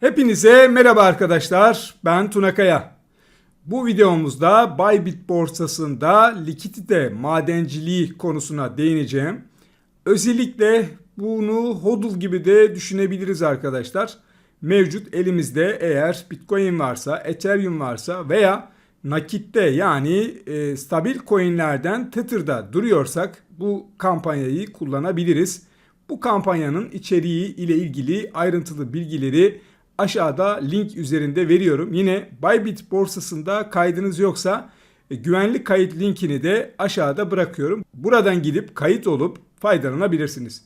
Hepinize merhaba arkadaşlar. Ben Tuna Kaya. Bu videomuzda Bybit borsasında likidite madenciliği konusuna değineceğim. Özellikle bunu hodl gibi de düşünebiliriz arkadaşlar. Mevcut elimizde eğer Bitcoin varsa, Ethereum varsa veya nakitte yani e, stabil coinlerden Tether'da duruyorsak bu kampanyayı kullanabiliriz. Bu kampanyanın içeriği ile ilgili ayrıntılı bilgileri aşağıda link üzerinde veriyorum. Yine Bybit borsasında kaydınız yoksa e, güvenlik kayıt linkini de aşağıda bırakıyorum. Buradan gidip kayıt olup faydalanabilirsiniz.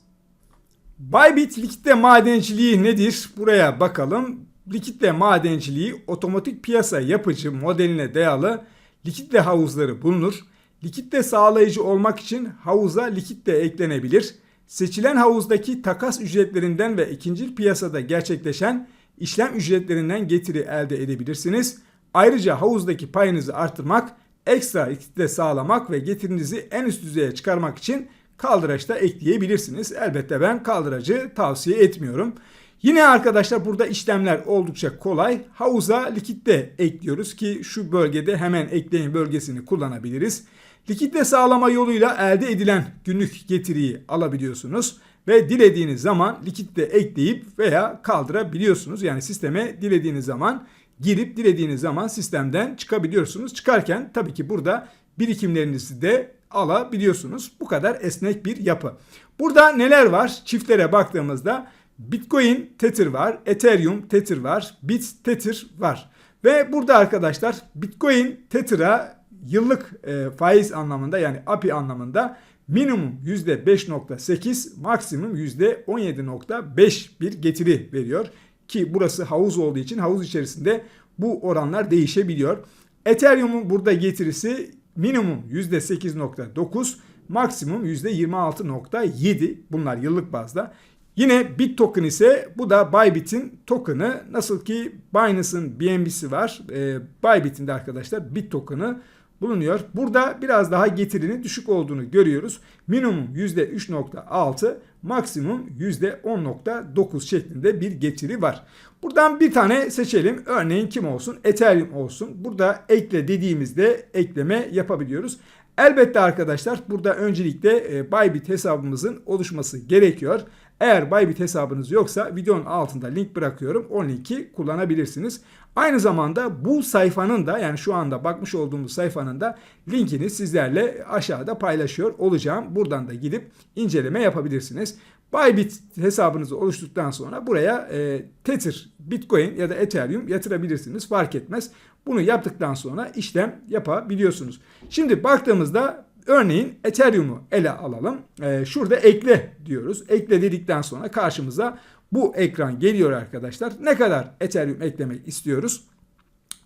Bybit likitte madenciliği nedir? Buraya bakalım. Likitte madenciliği otomatik piyasa yapıcı modeline dayalı likitte havuzları bulunur. Likitte sağlayıcı olmak için havuza likitte eklenebilir. Seçilen havuzdaki takas ücretlerinden ve ikinci piyasada gerçekleşen işlem ücretlerinden getiri elde edebilirsiniz. Ayrıca havuzdaki payınızı artırmak, ekstra likitte sağlamak ve getirinizi en üst düzeye çıkarmak için kaldıraç da ekleyebilirsiniz. Elbette ben kaldıracı tavsiye etmiyorum. Yine arkadaşlar burada işlemler oldukça kolay. Havuza likitte ekliyoruz ki şu bölgede hemen ekleyin bölgesini kullanabiliriz. Likitte sağlama yoluyla elde edilen günlük getiriyi alabiliyorsunuz ve dilediğiniz zaman likitte ekleyip veya kaldırabiliyorsunuz. Yani sisteme dilediğiniz zaman girip dilediğiniz zaman sistemden çıkabiliyorsunuz. Çıkarken tabii ki burada birikimlerinizi de alabiliyorsunuz. Bu kadar esnek bir yapı. Burada neler var? Çiftlere baktığımızda Bitcoin Tether var, Ethereum Tether var, Bit Tether var. Ve burada arkadaşlar Bitcoin Tether'a yıllık e, faiz anlamında yani API anlamında minimum %5.8 maksimum %17.5 bir getiri veriyor. Ki burası havuz olduğu için havuz içerisinde bu oranlar değişebiliyor. Ethereum'un burada getirisi minimum %8.9 maksimum %26.7 bunlar yıllık bazda. Yine Bit token ise bu da Bybit'in token'ı. Nasıl ki Binance'ın BNB'si var. E, Bybit'in de arkadaşlar Bit token'ı bulunuyor. Burada biraz daha getirinin düşük olduğunu görüyoruz. Minimum %3.6, maksimum %10.9 şeklinde bir getiri var. Buradan bir tane seçelim. Örneğin kim olsun? Ethereum olsun. Burada ekle dediğimizde ekleme yapabiliyoruz. Elbette arkadaşlar burada öncelikle e, Bybit hesabımızın oluşması gerekiyor. Eğer Bybit hesabınız yoksa videonun altında link bırakıyorum. O linki kullanabilirsiniz. Aynı zamanda bu sayfanın da yani şu anda bakmış olduğumuz sayfanın da linkini sizlerle aşağıda paylaşıyor olacağım. Buradan da gidip inceleme yapabilirsiniz. Bybit hesabınızı oluşturduktan sonra buraya e, Tether, Bitcoin ya da Ethereum yatırabilirsiniz. Fark etmez. Bunu yaptıktan sonra işlem yapabiliyorsunuz. Şimdi baktığımızda örneğin Ethereum'u ele alalım. E, şurada ekle diyoruz. Ekle dedikten sonra karşımıza bu ekran geliyor arkadaşlar. Ne kadar Ethereum eklemek istiyoruz?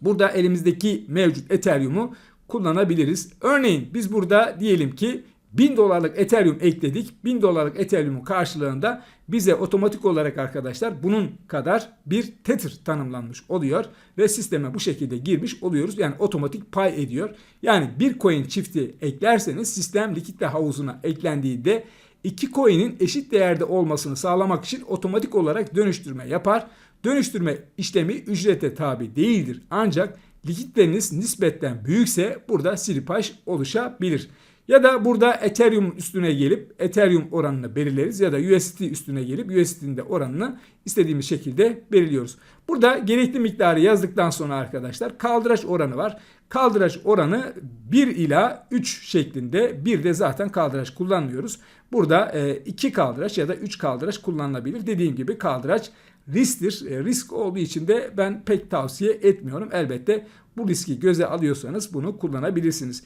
Burada elimizdeki mevcut Ethereum'u kullanabiliriz. Örneğin biz burada diyelim ki 1000 dolarlık Ethereum ekledik. 1000 dolarlık Ethereum'un karşılığında bize otomatik olarak arkadaşlar bunun kadar bir Tether tanımlanmış oluyor ve sisteme bu şekilde girmiş oluyoruz. Yani otomatik pay ediyor. Yani bir coin çifti eklerseniz sistem likitte havuzuna eklendiğinde iki coin'in eşit değerde olmasını sağlamak için otomatik olarak dönüştürme yapar. Dönüştürme işlemi ücrete tabi değildir. Ancak likitleriniz nispetten büyükse burada silipaj oluşabilir. Ya da burada Ethereum üstüne gelip Ethereum oranını belirleriz ya da USDT üstüne gelip USDT'nin de oranını istediğimiz şekilde belirliyoruz. Burada gerekli miktarı yazdıktan sonra arkadaşlar kaldıraç oranı var. Kaldıraç oranı 1 ila 3 şeklinde bir de zaten kaldıraç kullanmıyoruz. Burada 2 kaldıraç ya da 3 kaldıraç kullanılabilir. Dediğim gibi kaldıraç risktir. E, risk olduğu için de ben pek tavsiye etmiyorum. Elbette bu riski göze alıyorsanız bunu kullanabilirsiniz.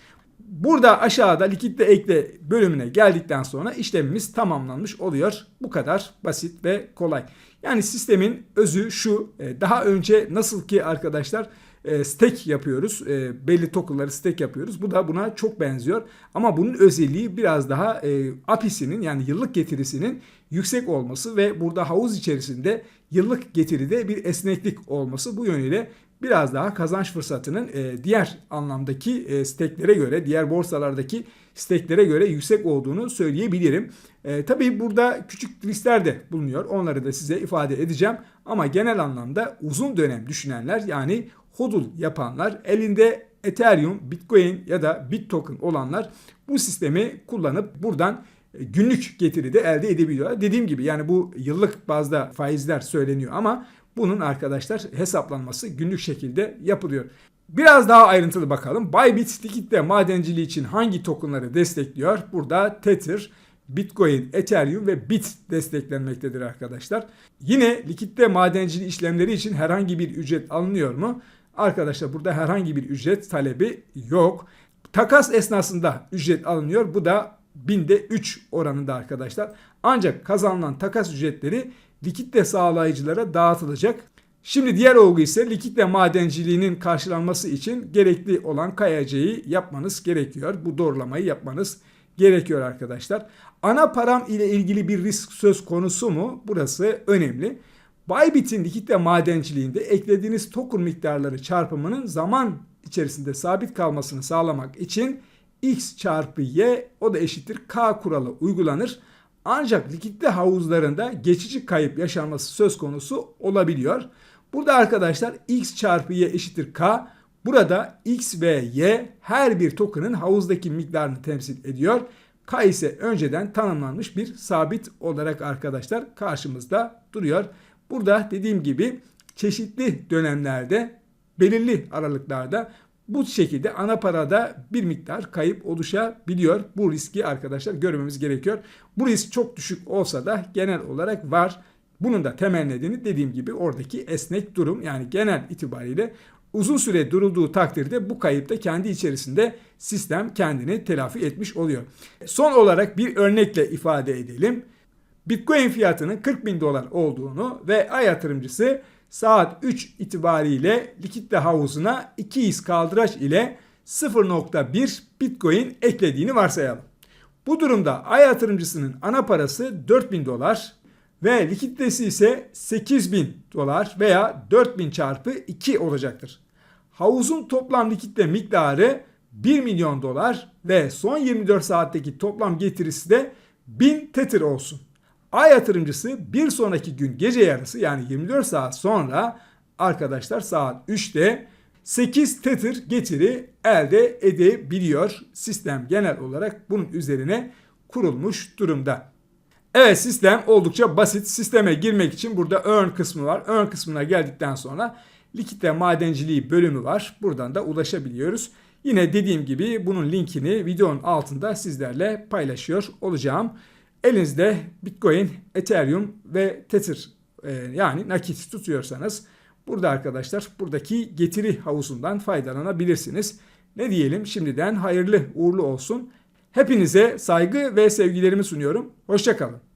Burada aşağıda likitte ekle bölümüne geldikten sonra işlemimiz tamamlanmış oluyor. Bu kadar basit ve kolay. Yani sistemin özü şu. E, daha önce nasıl ki arkadaşlar e, stack yapıyoruz. E, belli tokenları stack yapıyoruz. Bu da buna çok benziyor. Ama bunun özelliği biraz daha API'sinin yani yıllık getirisinin yüksek olması ve burada havuz içerisinde yıllık getiride bir esneklik olması bu yönüyle biraz daha kazanç fırsatının e, diğer anlamdaki e, steklere göre, diğer borsalardaki steklere göre yüksek olduğunu söyleyebilirim. E, tabii burada küçük riskler de bulunuyor. Onları da size ifade edeceğim. Ama genel anlamda uzun dönem düşünenler yani hodl yapanlar elinde Ethereum, Bitcoin ya da Bittoken olanlar bu sistemi kullanıp buradan e, günlük getiri de elde edebiliyorlar. Dediğim gibi yani bu yıllık bazda faizler söyleniyor ama bunun arkadaşlar hesaplanması günlük şekilde yapılıyor. Biraz daha ayrıntılı bakalım. Bybit likitte madenciliği için hangi tokenları destekliyor? Burada Tether, Bitcoin, Ethereum ve Bit desteklenmektedir arkadaşlar. Yine likitte madenciliği işlemleri için herhangi bir ücret alınıyor mu? Arkadaşlar burada herhangi bir ücret talebi yok. Takas esnasında ücret alınıyor. Bu da binde 3 oranında arkadaşlar. Ancak kazanılan takas ücretleri likitte sağlayıcılara dağıtılacak. Şimdi diğer olgu ise likitte madenciliğinin karşılanması için gerekli olan KYC'yi yapmanız gerekiyor. Bu doğrulamayı yapmanız gerekiyor arkadaşlar. Ana param ile ilgili bir risk söz konusu mu? Burası önemli. Bybit'in likitte madenciliğinde eklediğiniz token miktarları çarpımının zaman içerisinde sabit kalmasını sağlamak için x çarpı y o da eşittir k kuralı uygulanır. Ancak likitte havuzlarında geçici kayıp yaşanması söz konusu olabiliyor. Burada arkadaşlar x çarpı y eşittir k. Burada x ve y her bir token'ın havuzdaki miktarını temsil ediyor. K ise önceden tanımlanmış bir sabit olarak arkadaşlar karşımızda duruyor. Burada dediğim gibi çeşitli dönemlerde belirli aralıklarda bu şekilde ana parada bir miktar kayıp oluşabiliyor. Bu riski arkadaşlar görmemiz gerekiyor. Bu risk çok düşük olsa da genel olarak var. Bunun da temel nedeni dediğim gibi oradaki esnek durum yani genel itibariyle uzun süre durulduğu takdirde bu kayıp da kendi içerisinde sistem kendini telafi etmiş oluyor. Son olarak bir örnekle ifade edelim. Bitcoin fiyatının 40 bin dolar olduğunu ve ay yatırımcısı saat 3 itibariyle likitte havuzuna 2 iz kaldıraç ile 0.1 Bitcoin eklediğini varsayalım. Bu durumda ay yatırımcısının ana parası 4000 dolar ve likiditesi ise 8000 dolar veya 4000 çarpı 2 olacaktır. Havuzun toplam likitte miktarı 1 milyon dolar ve son 24 saatteki toplam getirisi de 1000 tether olsun. Ay yatırımcısı bir sonraki gün gece yarısı yani 24 saat sonra arkadaşlar saat 3'te 8 tether getiri elde edebiliyor. Sistem genel olarak bunun üzerine kurulmuş durumda. Evet sistem oldukça basit. Sisteme girmek için burada earn kısmı var. Earn kısmına geldikten sonra likitte madenciliği bölümü var. Buradan da ulaşabiliyoruz. Yine dediğim gibi bunun linkini videonun altında sizlerle paylaşıyor olacağım. Elinizde Bitcoin, Ethereum ve Tether e, yani nakit tutuyorsanız burada arkadaşlar buradaki getiri havuzundan faydalanabilirsiniz. Ne diyelim şimdiden hayırlı uğurlu olsun. Hepinize saygı ve sevgilerimi sunuyorum. Hoşçakalın.